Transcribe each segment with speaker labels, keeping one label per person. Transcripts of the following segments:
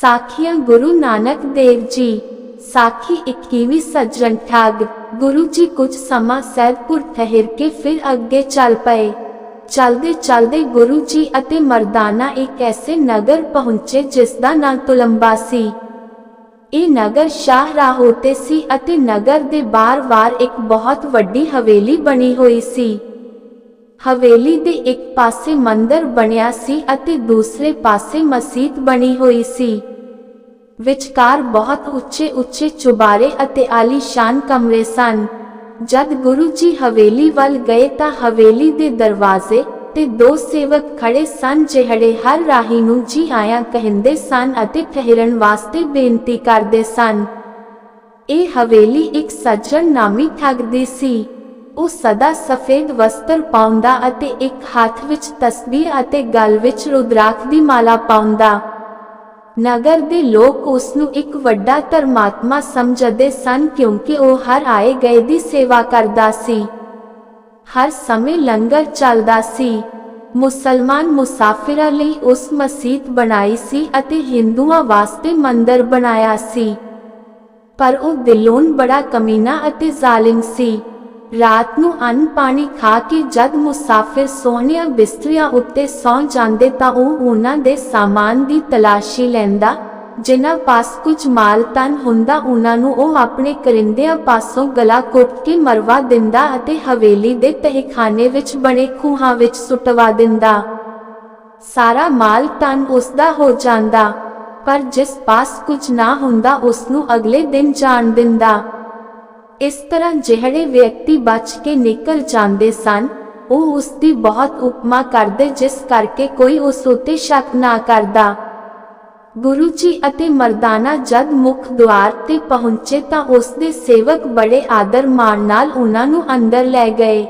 Speaker 1: ਸਾਖੀਆਂ ਗੁਰੂ ਨਾਨਕ ਦੇਵ ਜੀ, ਸਾਖੀ 21ਵੀਂ ਸੱਜਣ ਠੱਗ, ਗੁਰੂ ਜੀ ਕੁਝ ਸਮਾਂ ਸੈਦਪੁਰ ਠਹਿਰ ਕੇ ਫਿਰ ਅੱਗੇ ਚੱਲ ਪਏ। ਚਲਦੇ ਚਲਦੇ ਗੁਰੂ ਜੀ ਅਤੇ ਮਰਦਾਨਾ ਇੱਕ ਐਸੇ ਨਗਰ ਪਹੁੰਚੇ ਜਿਸ ਦਾ ਨਾਂ ਤੁਲੰਬਾ ਸੀ। ਇਹ ਨਗਰ ਸ਼ਾਹਰਾਹ ਉਤੇ ਸੀ ਅਤੇ ਨਗਰ ਦੇ ਬਾਰ ਵਾਰ ਇੱਕ ਬਹੁਤ ਵੱਡੀ ਹਵੇਲੀ ਬਣੀ ਹੋਈ ਸੀ। ਹਵੇਲੀ ਦੇ ਇੱਕ ਪਾਸੇ ਮੰਦਰ ਬਣਿਆ ਸੀ ਅਤੇ ਦੂਸਰੇ ਪਾਸੇ ਮਸਜਿਦ ਬਣੀ ਹੋਈ ਸੀ। ਵਿਚਕਾਰ ਬਹੁਤ ਉੱਚੇ ਉੱਚੇ ਚੁਬਾਰੇ ਅਤੇ ਆਲੀਸ਼ਾਨ ਕਮਰੇ ਸਨ। ਜਦ ਗੁਰੂ ਜੀ ਹਵੇਲੀ ਵੱਲ ਗਏ ਤਾਂ ਹਵੇਲੀ ਦੇ ਦਰਵਾਜ਼ੇ ਤੇ ਦੋ ਸੇਵਕ ਖੜੇ ਸਨ ਜਿਹੜੇ ਹਰ ਰਾਹੀ ਨੂੰ ਜੀ ਆਇਆਂ ਕਹਿੰਦੇ ਸਨ ਅਤੇ ਠਹਿਰਨ ਵਾਸਤੇ ਬੇਨਤੀ ਕਰਦੇ ਸਨ। ਇਹ ਹਵੇਲੀ ਇੱਕ ਸੱਜਣ ਨਾਮੀ ਠੱਗ ਦੀ ਸੀ। ਉਹ ਸਦਾ ਸਫੇਦ ਵਸਤਰ ਪਾਉਂਦਾ ਅਤੇ ਇੱਕ ਹੱਥ ਵਿੱਚ ਤਸਬੀਹ ਅਤੇ ਗਲ ਵਿੱਚ ਰੁਦਰਾਖ ਦੀ ਮਾਲਾ ਪਾਉਂਦਾ। ਨਗਰ ਦੇ ਲੋਕ ਉਸ ਨੂੰ ਇੱਕ ਵੱਡਾ ਧਰਮਾਤਮਾ ਸਮਝਦੇ ਸਨ ਕਿਉਂਕਿ ਉਹ ਹਰ ਆਏ ਗਏ ਦੀ ਸੇਵਾ ਕਰਦਾ ਸੀ। ਹਰ ਸਮੇਂ ਲੰਗਰ ਚੱਲਦਾ ਸੀ। ਮੁਸਲਮਾਨ ਮੁਸਾਫਿਰਾਂ ਲਈ ਉਸ ਮਸਜਿਦ ਬਣਾਈ ਸੀ ਅਤੇ ਹਿੰਦੂਆਂ ਵਾਸਤੇ ਮੰਦਰ ਬਣਾਇਆ ਸੀ। ਪਰ ਉਹ ਦਿਲੋਂ ਬੜਾ ਕਮੀਨਾ ਅਤੇ ਜ਼ਾਲਿਮ ਸੀ। ਰਾਤ ਨੂੰ ਅੰਨ ਪਾਣੀ ਖਾ ਕੇ ਜਦ ਮੁਸਾਫਿਰ ਸੋਹਣੀਆਂ ਬਿਸਤਰੀਆਂ ਉੱਤੇ ਸੌਂ ਜਾਂਦੇ ਤਾਂ ਉਹ ਉਹਨਾਂ ਦੇ ਸਾਮਾਨ ਦੀ ਤਲਾਸ਼ੀ ਲੈਂਦਾ, ਜਿਨ੍ਹਾਂ ਪਾਸ ਕੁਝ ਮਾਲ ਤਨ ਹੁੰਦਾ ਉਹਨਾਂ ਨੂੰ ਉਹ ਆਪਣੇ ਕਰਿੰਦਿਆਂ ਪਾਸੋਂ ਗਲਾ ਕੁੱਟ ਕੇ ਮਰਵਾ ਦਿੰਦਾ ਅਤੇ ਹਵੇਲੀ ਦੇ ਤਹਿਖਾਨੇ ਵਿੱਚ ਬਣੇ ਖੂਹਾਂ ਵਿੱਚ ਸੁੱਟਵਾ ਦਿੰਦਾ। ਸਾਰਾ ਮਾਲ ਤਨ ਉਸਦਾ ਹੋ ਜਾਂਦਾ, ਪਰ ਜਿਸ ਪਾਸ ਕੁਝ ਨਾ ਹੁੰਦਾ ਉਸ ਨੂੰ ਅਗਲੇ ਦਿਨ ਜਾਣ ਦਿੰਦਾ। ਇਸ ਤਰ੍ਹਾਂ ਜਿਹੜੇ ਵਿਅਕਤੀ ਬਚ ਕੇ ਨਿਕਲ ਜਾਂਦੇ ਸਨ, ਉਹ ਉਸ ਦੀ ਬਹੁਤ ਉਪਮਾ ਕਰਦੇ ਜਿਸ ਕਰਕੇ ਕੋਈ ਉਸ ਉੱਤੇ ਸ਼ੱਕ ਨਾ ਕਰਦਾ। ਗੁਰੂ ਜੀ ਅਤੇ ਮਰਦਾਨਾ ਜਦ ਮੁੱਖ ਦੁਆਰ ਤੇ ਪਹੁੰਚੇ ਤਾਂ ਉਸ ਦੇ ਸੇਵਕ ਬੜੇ ਆਦਰ ਮਾਣ ਨਾਲ ਉਹਨਾਂ ਨੂੰ ਅੰਦਰ ਲੈ ਗਏ।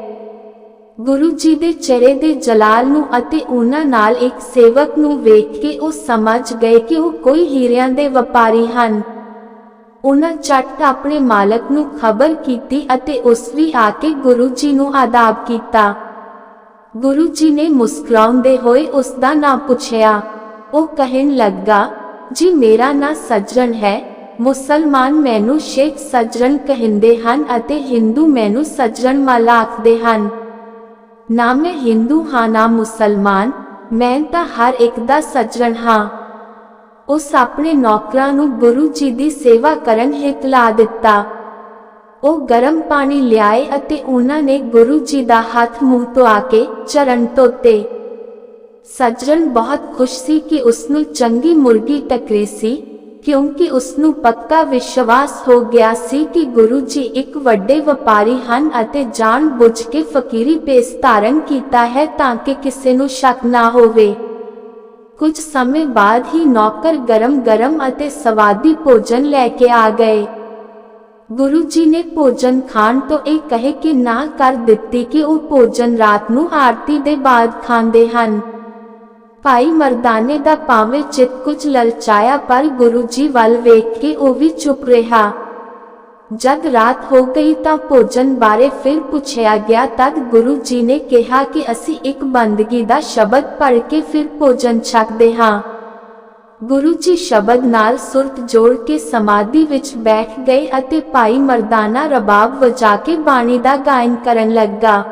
Speaker 1: ਗੁਰੂ ਜੀ ਦੇ ਚਿਹਰੇ ਦੇ ਜਲਾਲ ਨੂੰ ਅਤੇ ਉਹਨਾਂ ਨਾਲ ਇੱਕ ਸੇਵਕ ਨੂੰ ਵੇਖ ਕੇ ਉਹ ਸਮਝ ਗਏ ਕਿ ਉਹ ਕੋਈ ਹੀਰਿਆਂ ਦੇ ਵਪਾਰੀ ਹਨ। ਉਹਨਾਂ ਝੱਟ ਆਪਣੇ ਮਾਲਕ ਨੂੰ ਖਬਰ ਕੀਤੀ ਅਤੇ ਉਸ ਵੀ ਆ ਕੇ ਗੁਰੂ ਜੀ ਨੂੰ ਆਦਾਬ ਕੀਤਾ। ਗੁਰੂ ਜੀ ਨੇ ਮੁਸਕਰਾਉਂਦੇ ਹੋਏ ਉਸ ਦਾ ਨਾਂ ਪੁੱਛਿਆ। ਉਹ ਕਹਿਣ ਲੱਗਾ, ਜੀ ਮੇਰਾ ਨਾਂ ਸੱਜਣ ਹੈ। ਮੁਸਲਮਾਨ ਮੈਨੂੰ ਸ਼ੇਖ ਸੱਜਣ ਕਹਿੰਦੇ ਹਨ ਅਤੇ ਹਿੰਦੂ ਮੈਨੂੰ ਸੱਜਣ ਮਾਲਾ ਆਖਦੇ ਹਨ। ਨਾ ਮੈਂ ਹਿੰਦੂ ਹਾਂ, ਨਾ ਮੁਸਲਮਾਨ। ਮੈਂ ਤਾਂ ਹਰ ਇੱਕ ਦਾ ਸੱਜਣ ਹਾਂ। ਉਸ ਆਪਣੇ ਨੌਕਰਾਂ ਨੂੰ ਗੁਰੂ ਜੀ ਦੀ ਸੇਵਾ ਕਰਨ ਹਿਤ ਲਾ ਦਿੱਤਾ। ਉਹ ਗਰਮ ਪਾਣੀ ਲਿਆਏ ਅਤੇ ਉਹਨਾਂ ਨੇ ਗੁਰੂ ਜੀ ਦਾ ਹੱਥ ਮੂੰਹ ਧੋਆ ਕੇ ਚਰਨ ਧੋਤੇ ਸੱਜਣ ਬਹੁਤ ਖੁਸ਼ ਸੀ ਕਿ ਉਸ ਨੂੰ ਚੰਗੀ ਮੁਰਗੀ ਟਕਰੀ ਸੀ, ਕਿਉਂਕਿ ਉਸ ਨੂੰ ਪੱਕਾ ਵਿਸ਼ਵਾਸ ਹੋ ਗਿਆ ਸੀ ਕਿ ਗੁਰੂ ਜੀ ਇੱਕ ਵੱਡੇ ਵਪਾਰੀ ਹਨ ਅਤੇ ਜਾਣ ਬੁੱਝ ਕੇ ਫਕੀਰੀ ਪੇਸ ਧਾਰਨ ਕੀਤਾ ਹੈ ਤਾਂ ਕਿ ਕਿਸੇ ਨੂੰ ਸ਼ੱਕ ਨਾ ਹੋਵੇ। ਕੁਝ ਸਮੇਂ ਬਾਅਦ ਹੀ ਨੌਕਰ ਗਰਮ-ਗਰਮ ਅਤੇ ਸਵਾਦੀ ਭੋਜਨ ਲੈ ਕੇ ਆ ਗਏ। ਗੁਰੂ ਜੀ ਨੇ ਭੋਜਨ ਖਾਣ ਤੋਂ ਇਹ ਕਹੇ ਕਿ ਨਾ ਕਰ ਦਿੱਤੀ ਕਿ ਉਹ ਭੋਜਨ ਰਾਤ ਨੂੰ ਆਰਤੀ ਦੇ ਬਾਅਦ ਖਾਂਦੇ ਹਨ। ਭਾਈ ਮਰਦਾਨੇ ਦਾ ਭਾਵੇਂ ਚਿਤ ਕੁਝ ਲਲਚਾਇਆ ਪਰ ਗੁਰੂ ਜੀ ਵੱਲ ਵੇਖ ਕੇ ਉਹ ਵੀ ਚੁੱਪ ਰਿਹਾ। ਜਦ ਰਾਤ ਹੋ ਗਈ ਤਾਂ ਭੋਜਨ ਬਾਰੇ ਫਿਰ ਪੁੱਛਿਆ ਗਿਆ। ਤਦ ਗੁਰੂ ਜੀ ਨੇ ਕਿਹਾ ਕਿ ਅਸੀਂ ਇੱਕ ਬੰਦਗੀ ਦਾ ਸ਼ਬਦ ਪੜ੍ਹ ਕੇ ਫਿਰ ਭੋਜਨ ਛਕਦੇ ਹਾਂ। ਗੁਰੂ ਜੀ ਸ਼ਬਦ ਨਾਲ ਸੁਰਤ ਜੋੜ ਕੇ ਸਮਾਧੀ ਵਿੱਚ ਬੈਠ ਗਏ ਅਤੇ ਭਾਈ ਮਰਦਾਨਾ ਰਬਾਬ ਵਜਾ ਕੇ ਬਾਣੀ ਦਾ ਗਾਇਨ ਕਰਨ ਲੱਗਾ।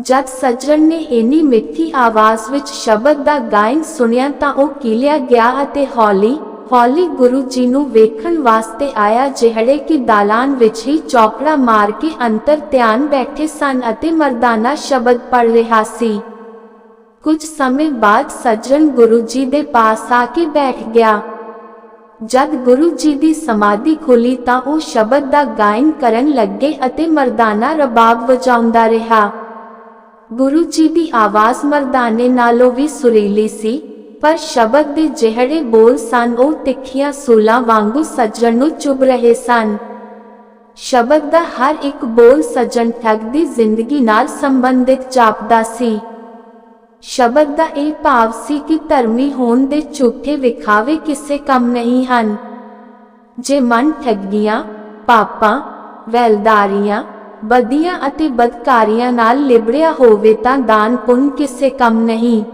Speaker 1: ਜਦ ਸੱਜਣ ਨੇ ਇੰਨੀ ਮਿੱਠੀ ਆਵਾਜ਼ ਵਿੱਚ ਸ਼ਬਦ ਦਾ ਗਾਇਨ ਸੁਣਿਆ ਤਾਂ ਉਹ ਕਿਲਿਆ ਗਿਆ ਅਤੇ ਹੌਲੀ ਹੌਲੀ ਗੁਰੂ ਜੀ ਨੂੰ ਵੇਖਣ ਵਾਸਤੇ ਆਇਆ ਜਿਹੜੇ ਕਿ ਦਾਲਾਨ ਵਿੱਚ ਹੀ ਚੌਕੜਾ ਮਾਰ ਕੇ ਅੰਤਰ ਧਿਆਨ ਬੈਠੇ ਸਨ ਅਤੇ ਮਰਦਾਨਾ ਸ਼ਬਦ ਪੜ ਰਿਹਾ ਸੀ। ਕੁਝ ਸਮੇਂ ਬਾਅਦ ਸੱਜਣ ਗੁਰੂ ਜੀ ਦੇ ਪਾਸ ਆ ਕੇ ਬੈਠ ਗਿਆ। ਜਦ ਗੁਰੂ ਜੀ ਦੀ ਸਮਾਧੀ ਖੁੱਲੀ ਤਾਂ ਉਹ ਸ਼ਬਦ ਦਾ ਗਾਇਨ ਕਰਨ ਲੱਗੇ ਅਤੇ ਮਰਦਾਨਾ ਰਬਾਬ ਵਜਾਉਂਦਾ ਰਿਹਾ। ਗੁਰੂ ਜੀ ਦੀ ਆਵਾਜ਼ ਮਰਦਾਨੇ ਨਾਲੋਂ ਵੀ ਸੁਰੀਲੀ ਸੀ। ਪਰ ਸ਼ਬਦ ਦੇ ਜਿਹੜੇ ਬੋਲ ਸਨ, ਉਹ ਤਿੱਖੀਆਂ ਸੂਲਾਂ ਵਾਂਗੂ ਸੱਜਣ ਨੂੰ ਚੁਭ ਰਹੇ ਸਨ। ਸ਼ਬਦ ਦਾ ਹਰ ਇੱਕ ਬੋਲ ਸੱਜਣ ਠੱਗ ਦੀ ਜ਼ਿੰਦਗੀ ਨਾਲ ਸੰਬੰਧਿਤ ਜਾਪਦਾ ਸੀ। ਸ਼ਬਦ ਦਾ ਇਹ ਭਾਵ ਸੀ ਕਿ ਧਰਮੀ ਹੋਣ ਦੇ ਝੂਠੇ ਵਿਖਾਵੇ ਕਿਸੇ ਕੰਮ ਨਹੀਂ ਹਨ। ਜੇ ਮਨ ਠੱਗੀਆਂ, ਪਾਪਾਂ, ਵੈਲਦਾਰੀਆਂ ਬਦੀਆਂ ਅਤੇ ਬਦਕਾਰੀਆਂ ਨਾਲ ਲਿਬੜਿਆ ਹੋਵੇ ਤਾਂ ਦਾਨ ਪੁੰਨ ਕਿਸੇ ਕੰਮ ਨਹੀਂ।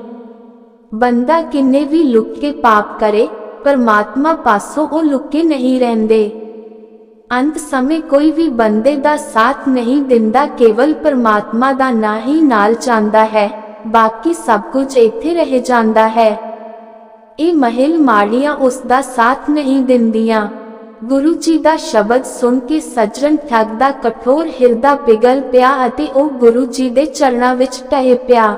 Speaker 1: ਬੰਦਾ ਕਿੰਨੇ ਵੀ ਲੁੱਕ ਕੇ ਪਾਪ ਕਰੇ, ਪਰਮਾਤਮਾ ਪਾਸੋਂ ਉਹ ਲੁਕੇ ਨਹੀਂ ਰਹਿੰਦੇ। ਅੰਤ ਸਮੇਂ ਕੋਈ ਵੀ ਬੰਦੇ ਦਾ ਸਾਥ ਨਹੀਂ ਦਿੰਦਾ, ਕੇਵਲ ਪਰਮਾਤਮਾ ਦਾ ਨਾਂ ਹੀ ਨਾਲ ਚਾਹੁੰਦਾ ਹੈ, ਬਾਕੀ ਸਭ ਕੁਝ ਇੱਥੇ ਰਹਿ ਜਾਂਦਾ ਹੈ। ਇਹ ਮਹਿਲ ਮਾੜੀਆਂ ਉਸ ਦਾ ਸਾਥ ਨਹੀਂ ਦਿੰਦੀਆਂ। ਗੁਰੂ ਜੀ ਦਾ ਸ਼ਬਦ ਸੁਣ ਕੇ ਸੱਜਣ ਠੱਗ ਦਾ ਕਠੋਰ ਹਿਰਦਾ ਪਿਗਲ ਪਿਆ ਅਤੇ ਉਹ ਗੁਰੂ ਜੀ ਦੇ ਚਰਨਾਂ ਵਿੱਚ ਟਹਿ ਪਿਆ।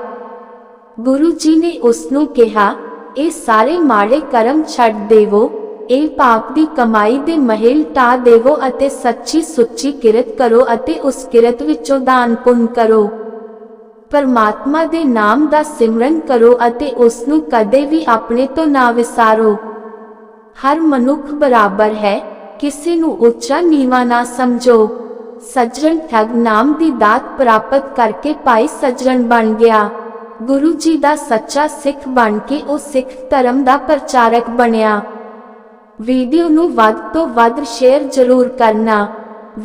Speaker 1: ਗੁਰੂ ਜੀ ਨੇ ਉਸ ਨੂੰ ਕਿਹਾ, ਇਹ ਸਾਰੇ ਮਾੜੇ ਕਰਮ ਛੱਡ ਦੇਵੋ, ਇਹ ਪਾਪ ਦੀ ਕਮਾਈ ਦੇ ਮਹਿਲ ਟਾ ਦੇਵੋ ਅਤੇ ਸੱਚੀ ਸੁੱਚੀ ਕਿਰਤ ਕਰੋ ਅਤੇ ਉਸ ਕਿਰਤ ਵਿੱਚੋਂ ਦਾਨ ਪੁੰਨ ਕਰੋ। ਪਰਮਾਤਮਾ ਦੇ ਨਾਮ ਦਾ ਸਿਮਰਨ ਕਰੋ ਅਤੇ ਉਸ ਨੂੰ ਕਦੇ ਵੀ ਆਪਣੇ ਤੋਂ ਨਾ ਵਿਸਾਰੋ। ਹਰ ਮਨੁੱਖ ਬਰਾਬਰ ਹੈ, ਕਿਸੇ ਨੂੰ ਉੱਚਾ ਨੀਵਾ ਨਾ ਸਮਝੋ। ਸੱਜਣ ਠੱਗ ਨਾਮ ਦੀ ਦਾਤ ਪ੍ਰਾਪਤ ਕਰਕੇ ਭਾਈ ਸੱਜਣ ਬਣ ਗਿਆ। ਗੁਰੂ ਜੀ ਦਾ ਸੱਚਾ ਸਿੱਖ ਬਣ ਕੇ ਉਹ ਸਿੱਖ ਧਰਮ ਦਾ ਪ੍ਰਚਾਰਕ ਬਣਿਆ। ਵੀਡੀਓ ਨੂੰ ਵੱਧ ਤੋਂ ਵੱਧ ਸ਼ੇਅਰ ਜ਼ਰੂਰ ਕਰਨਾ।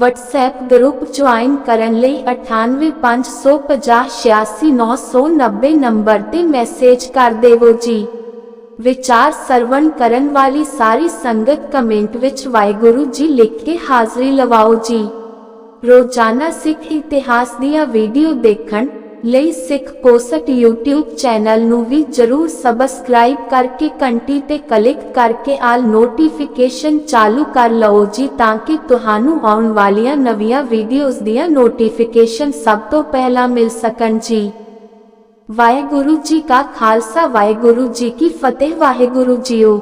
Speaker 1: WhatsApp ਗਰੁੱਪ ਜੁਆਇਨ ਕਰਨ ਲਈ 9850586990 ਨੰਬਰ ਤੇ ਮੈਸੇਜ ਕਰ ਦੇਵੋ ਜੀ। ਵਿਚਾਰ ਸਰਵਣ ਕਰਨ ਵਾਲੀ ਸਾਰੀ ਸੰਗਤ ਕਮੈਂਟ ਵਿੱਚ ਵਾਹਿਗੁਰੂ ਜੀ ਲਿਖ ਕੇ ਹਾਜ਼ਰੀ ਲਵਾਓ ਜੀ। ਰੋਜ਼ਾਨਾ ਸਿੱਖ ਇਤਿਹਾਸ ਦੀਆਂ ਵੀਡੀਓ ਦੇਖਣ ਲਈ ਸਿੱਖ ਪੋਸਟ YouTube ਚੈਨਲ ਨੂੰ ਵੀ ਜਰੂਰ ਸਬਸਕ੍ਰਾਈਬ ਕਰਕੇ ਘੰਟੀ ਤੇ ਕਲਿੱਕ ਕਰਕੇ ਆਲ ਨੋਟੀਫਿਕੇਸ਼ਨ ਚਾਲੂ ਕਰ ਲਓ ਜੀ ਤਾਂ ਕਿ ਤੁਹਾਨੂੰ ਆਉਣ ਵਾਲੀਆਂ ਨਵੀਆਂ ਵੀਡੀਓਜ਼ ਦੀਆਂ ਨੋਟੀਫਿਕੇਸ਼ਨ ਸਭ ਤੋਂ ਪਹਿਲਾਂ ਮਿਲ ਸਕਣ ਜੀ। ਵਾਹਿਗੁਰੂ ਜੀ ਕਾ ਖਾਲਸਾ, ਵਾਹਿਗੁਰੂ ਜੀ ਕੀ ਫਤਿਹ, ਵਾਹਿਗੁਰੂ ਜੀਓ।